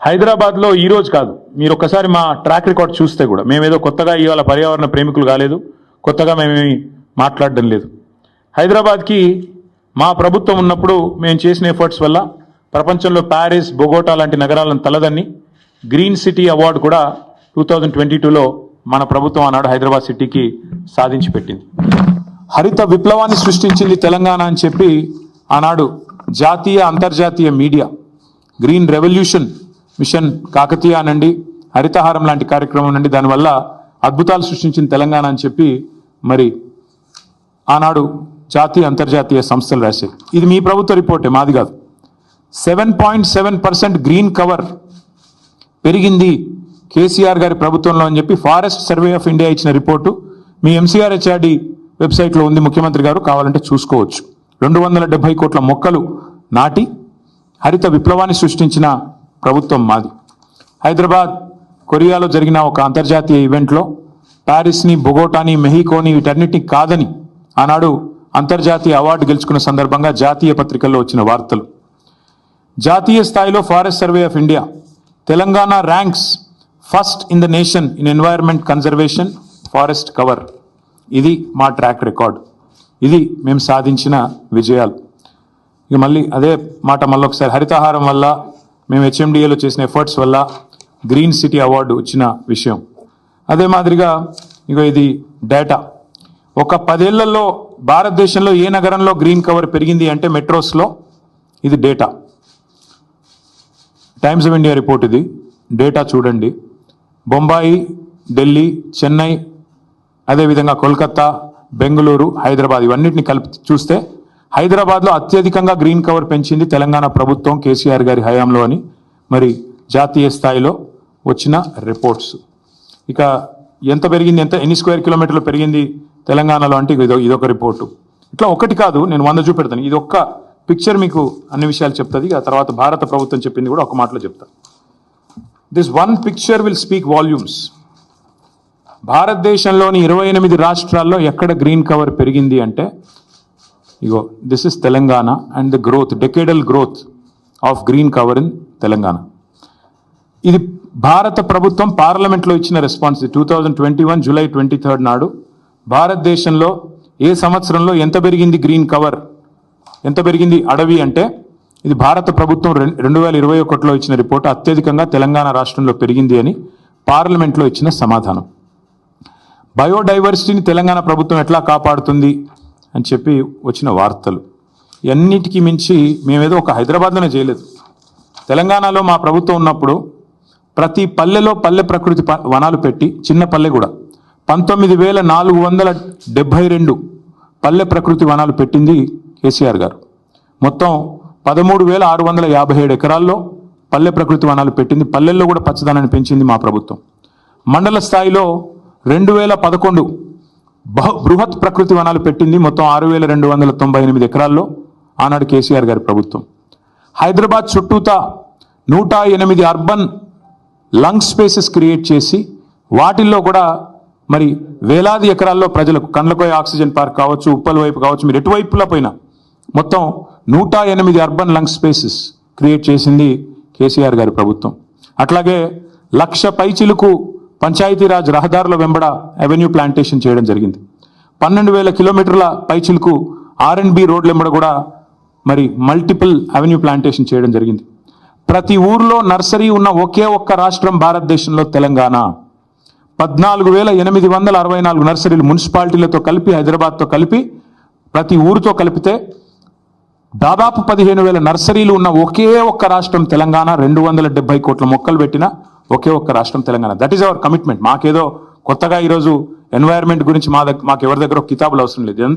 హైదరాబాద్లో ఈ రోజు కాదు. మీరు ఒక్కసారి మా ట్రాక్ రికార్డ్ చూస్తే కూడా. మేమేదో కొత్తగా ఇవాళ పర్యావరణ ప్రేమికులు కాలేదు. కొత్తగా మేమేమి మాట్లాడడం లేదు. హైదరాబాద్కి మా ప్రభుత్వం ఉన్నప్పుడు మేము చేసిన ఎఫర్ట్స్ వల్ల ప్రపంచంలో ప్యారిస్ బొగోటా లాంటి నగరాలను తలదన్ని గ్రీన్ సిటీ అవార్డు కూడా టూ థౌజండ్ ట్వంటీ టూలో మన ప్రభుత్వం ఆనాడు హైదరాబాద్ సిటీకి సాధించి పెట్టింది. హరిత విప్లవాన్ని సృష్టించింది తెలంగాణ అని చెప్పి ఆనాడు జాతీయ అంతర్జాతీయ media green revolution mission Kakatiya అనండి హరితహారం లాంటి కార్యక్రమం నుండి దానివల్ల అద్భుతాలు సృష్టించిన తెలంగాణ అని చెప్పి మరి ఆనాడు జాతీయ అంతర్జాతీయ సంస్థలు రాశాయి. ఇది మీ ప్రభుత్వ రిపోర్టే మాది కాదు. Seven point seven percent green cover పెరిగింది కేసీఆర్ గారి ప్రభుత్వంలో అని చెప్పి ఫారెస్ట్ సర్వే ఆఫ్ ఇండియా ఇచ్చిన రిపోర్టు మీ ఎంసీఆర్ హెచ్ఆర్డి వెబ్సైట్లో ఉంది. ముఖ్యమంత్రి గారు కావాలంటే చూసుకోవచ్చు. రెండు వందల డెబ్బై కోట్ల మొక్కలు నాటి హరిత విప్లవాన్ని సృష్టించిన ప్రభుత్వం మాది. హైదరాబాద్ కొరియాలో జరిగిన ఒక అంతర్జాతీయ ఈవెంట్లో ప్యారిస్ని బొగోటాని మెహికోని వీటన్నిటిని కాదని ఆనాడు అంతర్జాతీయ అవార్డు గెలుచుకున్న సందర్భంగా జాతీయ పత్రికల్లో వచ్చిన వార్తలు. జాతీయ స్థాయిలో forest survey of India Telangana ranks first in the nation in environment conservation forest cover. ఇది మా ట్రాక్ రికార్డ్. ఇది మేము సాధించిన విజయాలు. ఇక మళ్ళీ అదే మాట మళ్ళీ ఒకసారి. హరితహారం వల్ల మేము హెచ్ఎండిఏలో చేసిన ఎఫర్ట్స్ వల్ల గ్రీన్ సిటీ అవార్డు వచ్చిన విషయం. అదే మాదిరిగా ఇక ఇది డేటా ఒక పదేళ్ళలో భారతదేశంలో ఏ నగరంలో గ్రీన్ కవర్ పెరిగింది అంటే మెట్రోస్లో ఇది data Times of India report ఇది. డేటా చూడండి. బొంబాయి ఢిల్లీ చెన్నై అదేవిధంగా కోల్కత్తా బెంగళూరు హైదరాబాద్ ఇవన్నిటిని కలిపి చూస్తే హైదరాబాద్లో అత్యధికంగా గ్రీన్ కవర్ పెంచింది తెలంగాణ ప్రభుత్వం కేసీఆర్ గారి హయాంలో అని మరి జాతీయ స్థాయిలో వచ్చిన రిపోర్ట్స్. ఇక ఎంత పెరిగింది ఎంత ఎన్ని స్క్వేర్ కిలోమీటర్లు పెరిగింది తెలంగాణలో అంటే ఇదో ఇదొక రిపోర్టు. ఇట్లా ఒకటి కాదు నేను వంద చూపెడతాను. ఇది ఒక్క పిక్చర్ మీకు అన్ని విషయాలు చెప్తుంది. ఆ తర్వాత భారత ప్రభుత్వం చెప్పింది కూడా ఒక మాటలో చెప్తా. This one picture will speak volumes భారతదేశంలోని ఇరవై ఎనిమిది రాష్ట్రాల్లో ఎక్కడ గ్రీన్ కవర్ పెరిగింది అంటే ఇగో this is Telangana and the growth decadal growth of green cover in Telangana. ఇది భారత ప్రభుత్వం పార్లమెంట్లో ఇచ్చిన response two thousand twenty one July twenty third నాడు భారతదేశంలో ఏ సంవత్సరంలో ఎంత పెరిగింది గ్రీన్ కవర్ ఎంత పెరిగింది అడవి అంటే? ఇది భారత ప్రభుత్వం రెండు వేల ఇరవై ఒకటిలో ఇచ్చిన రిపోర్ట్ అత్యధికంగా తెలంగాణ రాష్ట్రంలో పెరిగింది అని పార్లమెంట్లో ఇచ్చిన సమాధానం. బయోడైవర్సిటీని తెలంగాణ ప్రభుత్వం ఎట్లా కాపాడుతుంది? అని చెప్పి వచ్చిన వార్తలు. ఇవన్నిటికీ మించి మేమేదో ఒక హైదరాబాద్లోనే చేయలేదు. తెలంగాణలో మా ప్రభుత్వం ఉన్నప్పుడు ప్రతి పల్లెలో పల్లె ప్రకృతి ప- వనాలు పెట్టి చిన్న పల్లె కూడా పంతొమ్మిది వేల నాలుగు వందల డెబ్భై రెండు పల్లె ప్రకృతి వనాలు పెట్టింది కేసీఆర్ గారు. మొత్తం పదమూడు వేల ఆరు వందల యాభై ఏడు ఎకరాల్లో పల్లె ప్రకృతి వనాలు పెట్టింది. పల్లెల్లో కూడా పచ్చదనాన్ని పెంచింది మా ప్రభుత్వం. మండల స్థాయిలో రెండు వేల పదకొండు బహు బృహత్ ప్రకృతి వనాలు పెట్టింది మొత్తం ఆరు వేల రెండు వందల తొంభై ఎనిమిది ఎకరాల్లో ఆనాడు కేసీఆర్ గారి ప్రభుత్వం. హైదరాబాద్ చుట్టూతా నూట ఎనిమిది అర్బన్ లంగ్ స్పేసెస్ క్రియేట్ చేసి వాటిల్లో కూడా మరి వేలాది ఎకరాల్లో ప్రజలకు కండ్లకోయ ఆక్సిజన్ పార్క్ కావచ్చు ఉప్పల వైపు కావచ్చు మీరు ఎటువైపులా పోయినా మొత్తం నూట ఎనిమిది అర్బన్ లంగ్ స్పేసెస్ క్రియేట్ చేసింది కేసీఆర్ గారి ప్రభుత్వం. అట్లాగే లక్ష పైచిలకు పంచాయతీరాజ్ రహదారుల వెంబడ అవెన్యూ ప్లాంటేషన్ చేయడం జరిగింది. పన్నెండు వేల కిలోమీటర్ల పైచిలకు ఆర్ అండ్ బి రోడ్ల వెంబడ కూడా మరి మల్టిపుల్ అవెన్యూ ప్లాంటేషన్ చేయడం జరిగింది. ప్రతి ఊర్లో నర్సరీ ఉన్న ఒకే ఒక్క రాష్ట్రం భారతదేశంలో తెలంగాణ. పద్నాలుగు వేల ఎనిమిది వందల అరవై నాలుగు నర్సరీలు మున్సిపాలిటీలతో కలిపి హైదరాబాద్తో కలిపి ప్రతి ఊరితో కలిపితే దాదాపు పదిహేను వేల నర్సరీలు ఉన్న ఒకే ఒక్క రాష్ట్రం తెలంగాణ రెండు వందల డెబ్బై కోట్ల మొక్కలు పెట్టిన ఒకే ఒక్క రాష్ట్రం Telangana. That is our commitment మాకేదో కొత్తగా ఈరోజు ఎన్వైర్న్మెంట్ గురించి మా దగ్గర మాకు ఎవరి దగ్గర కితాబులు అవసరం లేదు.